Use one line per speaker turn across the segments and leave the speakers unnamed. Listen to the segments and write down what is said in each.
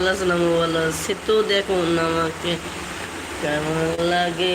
সালাম বলো সে তো দেখুন আমাকে কেমন লাগে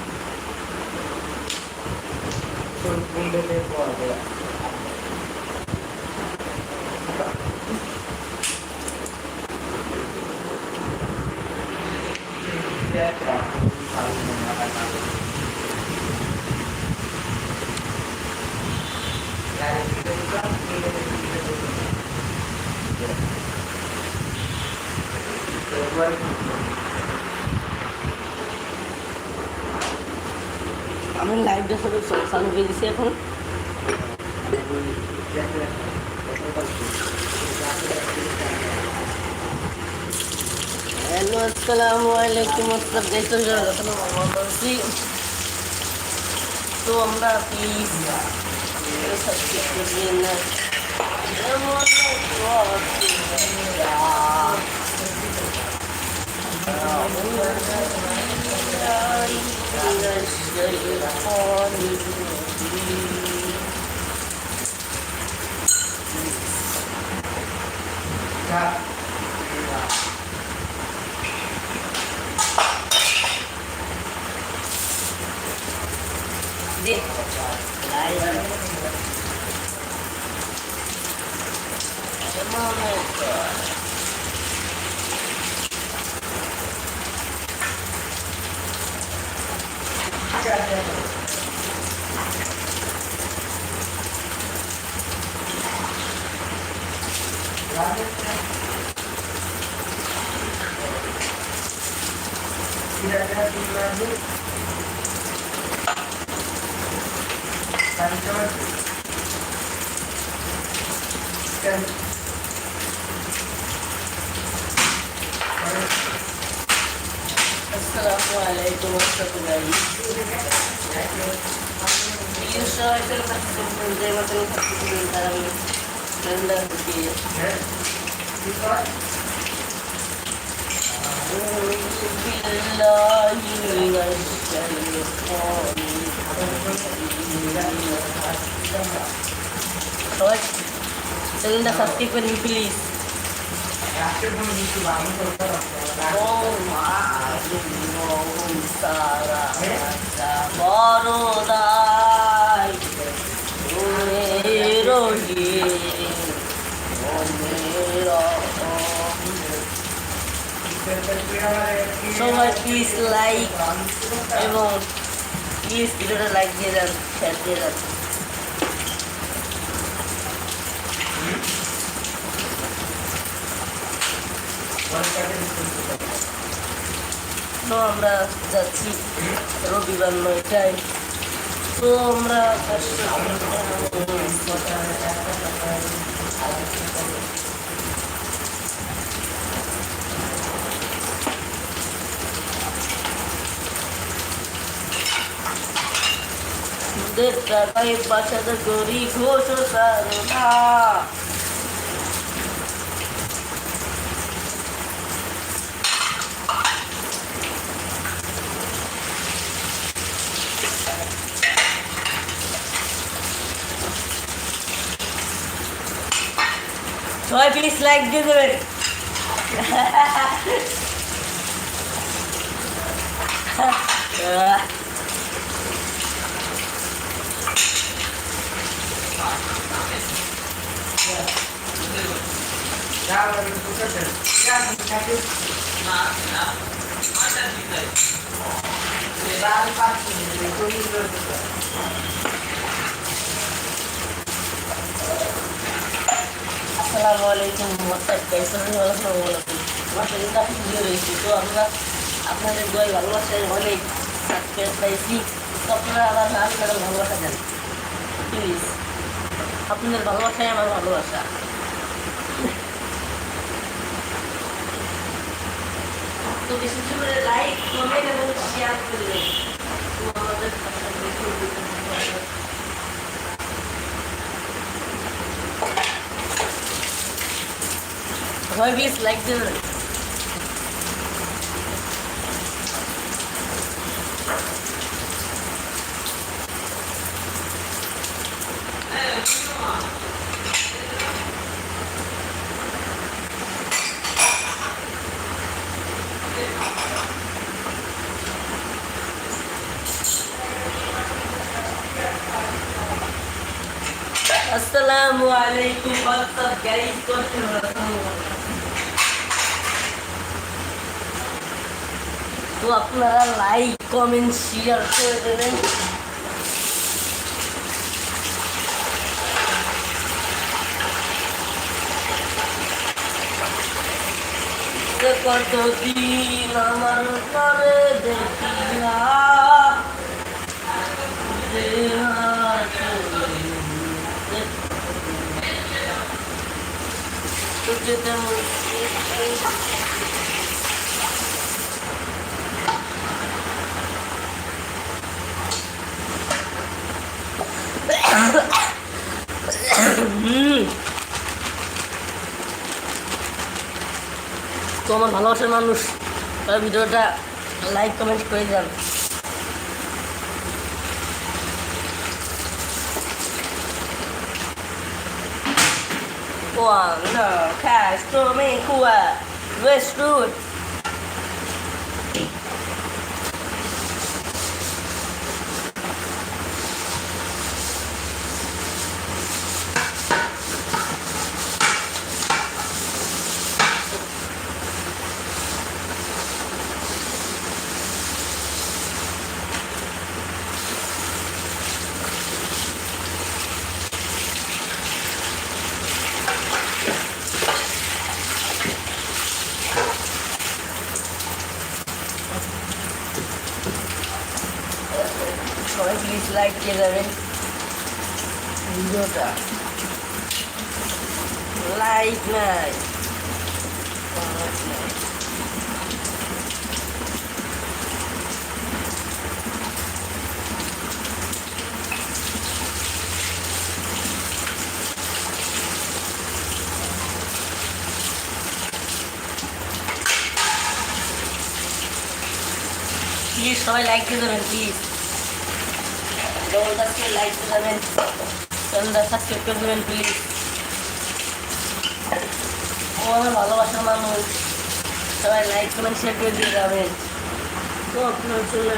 குண்டலே போகாது Yeah, yeah.
আমি লাইভটা সব চালু করে দিছি এখন হ্যালো আসসালামু আলাইকুম আসসালাম দেখতে বলছি তো আমরা প্লিজ সাবস্ক্রাইব করবেন না Yeah. で、大丈夫。手間もう चढ़ते हैं Thank you. সবাই করে সাবস্ক্রাইব করুন যে মতন সাবস্ক্রাইব করুন তারা আমি ঠান্ডা দিয়ে সবাই চ্যানেলটা সাবস্ক্রাইব করুন প্লিজ বড়দাই রহি লাইক এবং প্লিজ ভিডিওটা লাইক দিয়ে তো আমরা যাচ্ছি রবিবার নয়টায়। তো আমরা সুদের টাকায় বাঁচাতে গরি ঘোষ সবাই প্লিজ লাইক দিয়ে দেবেন আসসালামু আমার সেদিন আপনি ভিডিও রয়েছে তো আমরা আপনাদের দোয়াই ভালোবাসায় অনেক সাবস্ক্রাইব পাইছি। আপনারা আবার না আপনারা ভালোবাসা দেন প্লিজ আপনাদের ভালোবাসাই আমার ভালোবাসা। তো বেশি করে লাইক কমেন্ট এবং শেয়ার আমাদের Herb is like the Assalamualaikum warahmatullahi wabarakatuh. তো আপনারা লাইক কমেন্ট শেয়ার করে দেবেন। কতদিন আমার ঘরে দেখি না আমার ভালোবাসার মানুষ তার ভিডিওটা লাইক কমেন্ট করে যান Quando Castro Mencua Westwood সবাই প্লিজ লাইক দিয়ে যাবেন ভিডিওটা লাইক নাই comment নাই। প্লিজ সবাই লাইক দিয়ে দেবেন প্লিজ জবরদস্তি লাইক দিয়ে করে দেবেন প্লিজ ভালোবাসার মানুষ। সবাই লাইক কমেন্ট শেয়ার করে দিয়ে যাবেন। তো আপনার চলে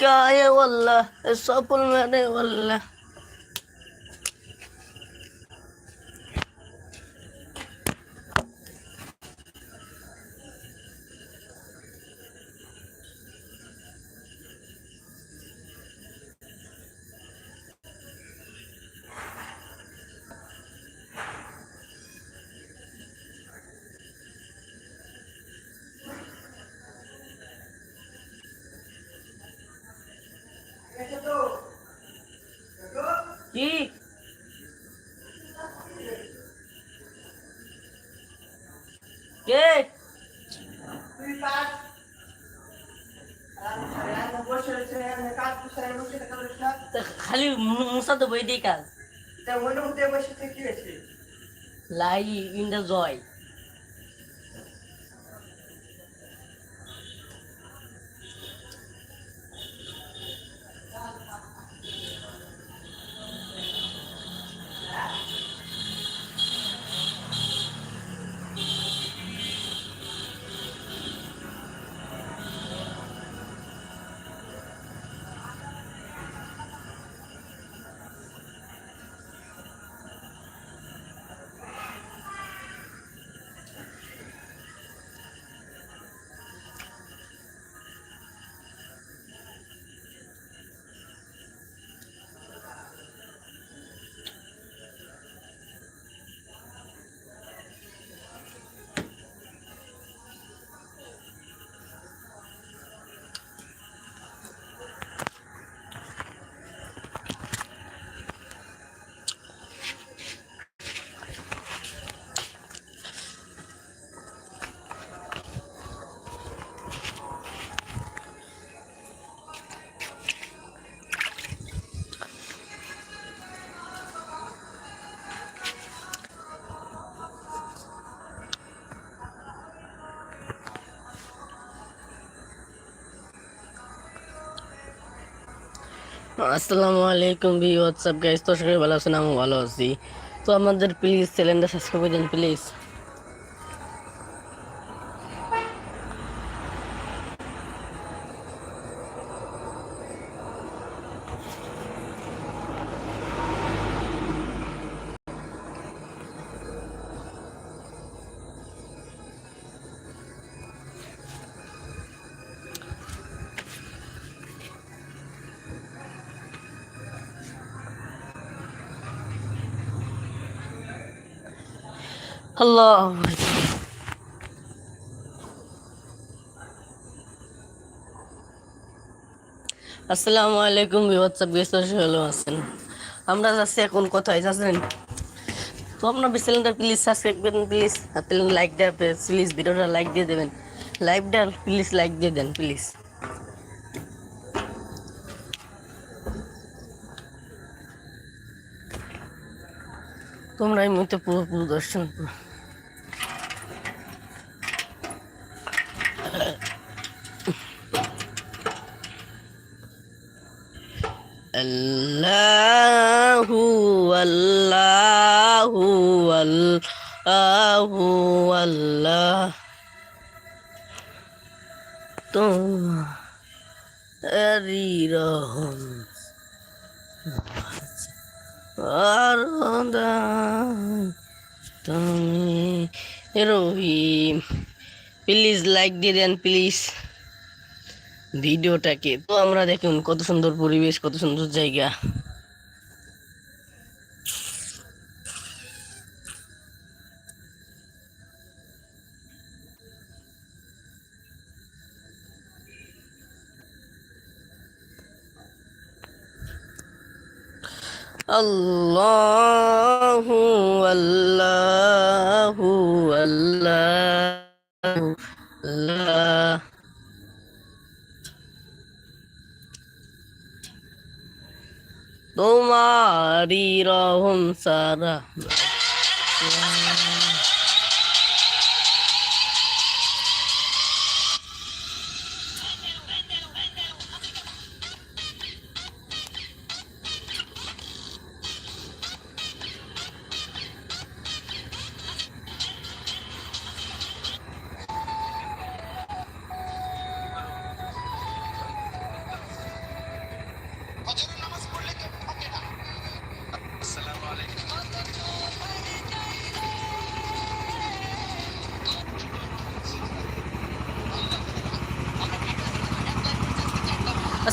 না নিকায়ে ওয়াল্লাহ সফল মানে ওয়াল্লাহ কি? কে? খালি মুসা তো বই দিয়ে কাজ লাই ইন দা জয়। আসসালামু আলাইকুম ভি হোয়াটসঅ্যাপ গাইস তো সবাই ভালো আছেন আমি ভালো আছি। তো আমাদের প্লিজ চ্যানেলটা সাবস্ক্রাইব করে দিন প্লিজ আল্লাহ আসসালামু আলাইকুম হোয়াটসঅ্যাপ গেস্ট ভালো আছেন আমরা যাচ্ছি এখন কোথায় যাচ্ছেন তো আপনার চ্যানেলটা প্লিজ সাবস্ক্রাইব করবেন প্লিজ আর লাইক দেওয়া প্লিজ ভিডিওটা লাইক দিয়ে দেবেন। লাইভটা প্লিজ লাইক দিয়ে দেন প্লিজ তোমরা এই পুরো পুরো দর্শন করো। আল্লাহু আল্লাহু আল্লাহু আল্লাহ তোমারি রহম আর তুমি রহিম প্লিজ লাইক দিয়ে দেন প্লিজ ভিডিওটাকে। তো আমরা দেখুন কত সুন্দর পরিবেশ কত সুন্দর জায়গা। আল্লাহু আল্লাহু আল্লাহু। তোমারি রহম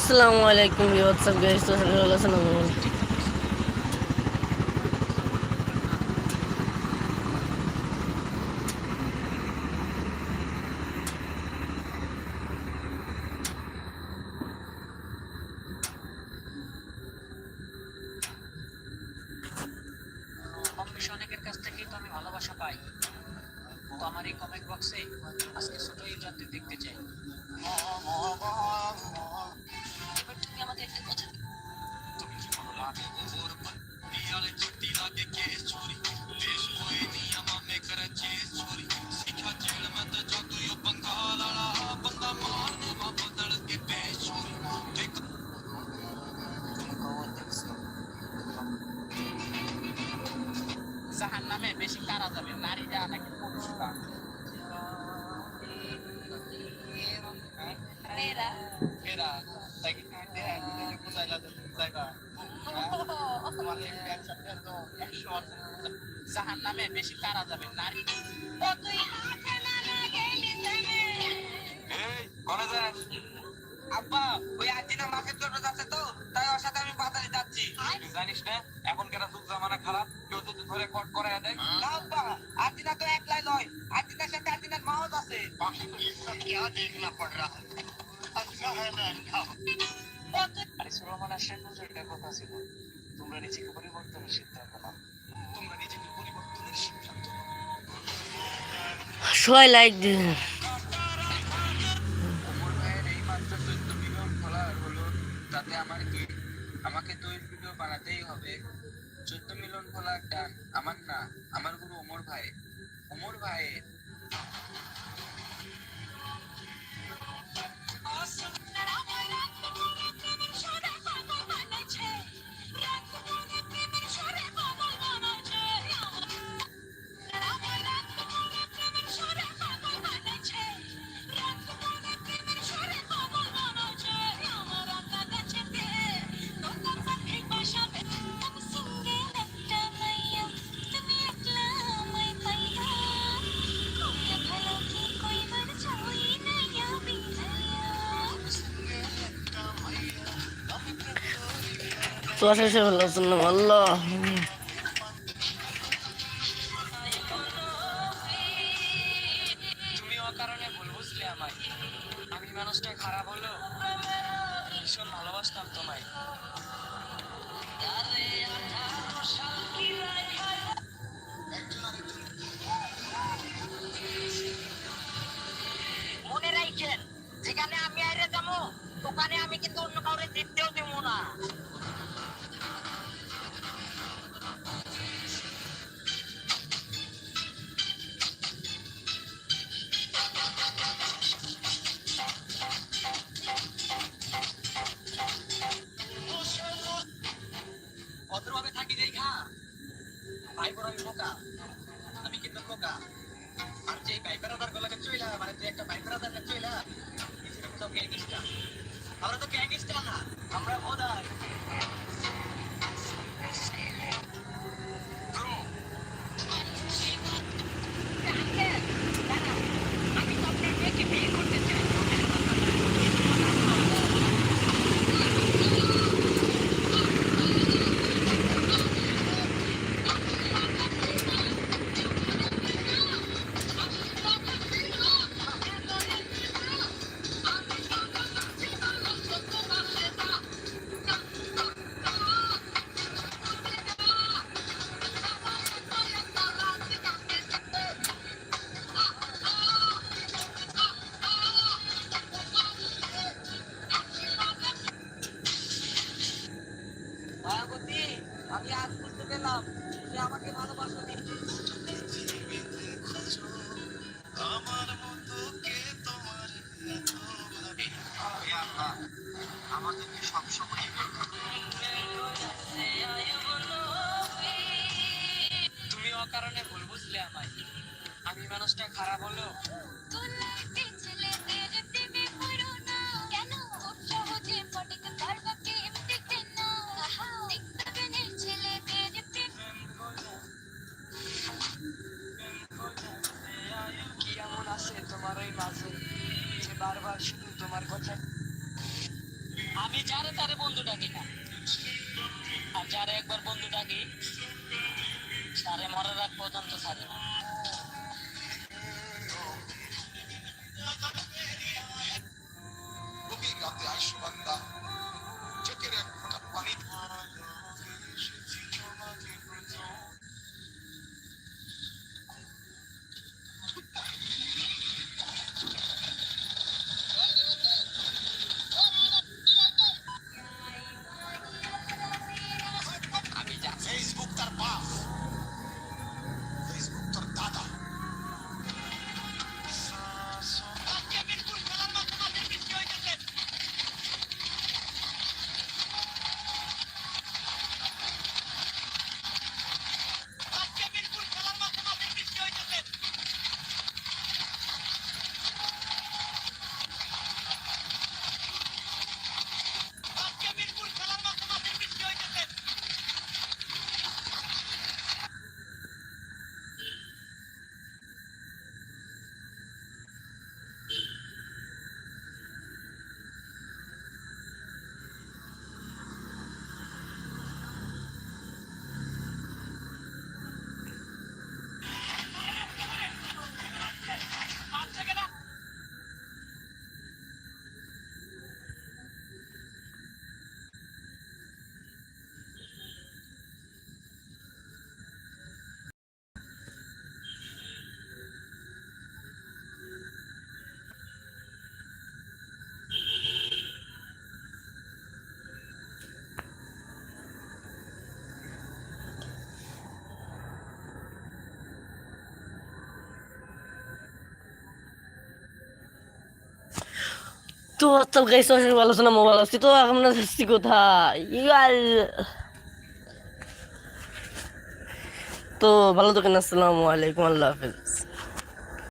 আসসালামু আলাইকুম হোয়াটসঅ্যাপ গাইস তো আছেন
আব্বা ওই আদিনা মাকে চলে যাচ্ছে তো তাই ওর সাথে আমি পাতালে যাচ্ছি। জানিস না এখন কেন যুগ জামানা খারাপ? কেউ যদি ধরে কট করে দেয় না আব্বা আদিনা তো একলাই নয়। আদিনার সাথে আদিনার মাও আছে বাকি তো দেখনা পড় রহা আচ্ছা হ্যাঁ मैं আরে সুরমান আশরাফ হুজুরের কথা ছিল তোমরা নিজেকে পরিবর্তনের সিদ্ধান্ত নাও। তোমরা নিজেকে পরিবর্তনের সিদ্ধান্ত নাও।
ছয় লাইক দিন।
আমার কি আমাকে এই ভিডিও বানাতেই হবে। চোদ্দ মিলন ফলোয়ার ডান আমার না, আমার গুরু ওমর ভাই। ওমর ভাইয়ের
তো শেষে ভালো আছেন আল্লাহ
তুমি অকারণে ভুল বুঝলে আমায়। আমি মানুষটা খারাপ হলো ভীষণ ভালোবাসতাম তোমায়।
মনে রাখছেন যেখানে আমি আইরে যাব ওখানে আমি কিন্তু অন্য কাউরে জিততেও দেবো না।
ব্যাপার গুলোকে চুইলা মানে যে একটা মাইক্রো পেলাম যে আমাকে ভালোবাসো আমাদেরকে বারবার শুধু তোমার কথা। আমি
যারে তারে বন্ধু ডাকি না।
আর যারে
একবার বন্ধু
ডাকি, তারে
মরার রাগ পর্যন্ত থাকে না।
তো আজকাল গাইস অনেক ভালো মোবাইল আসছি তো, এখন আসছি কোথায়? তো ভালো থাকেন, আসসালামু আলাইকুম, আল্লাহ হাফিজ।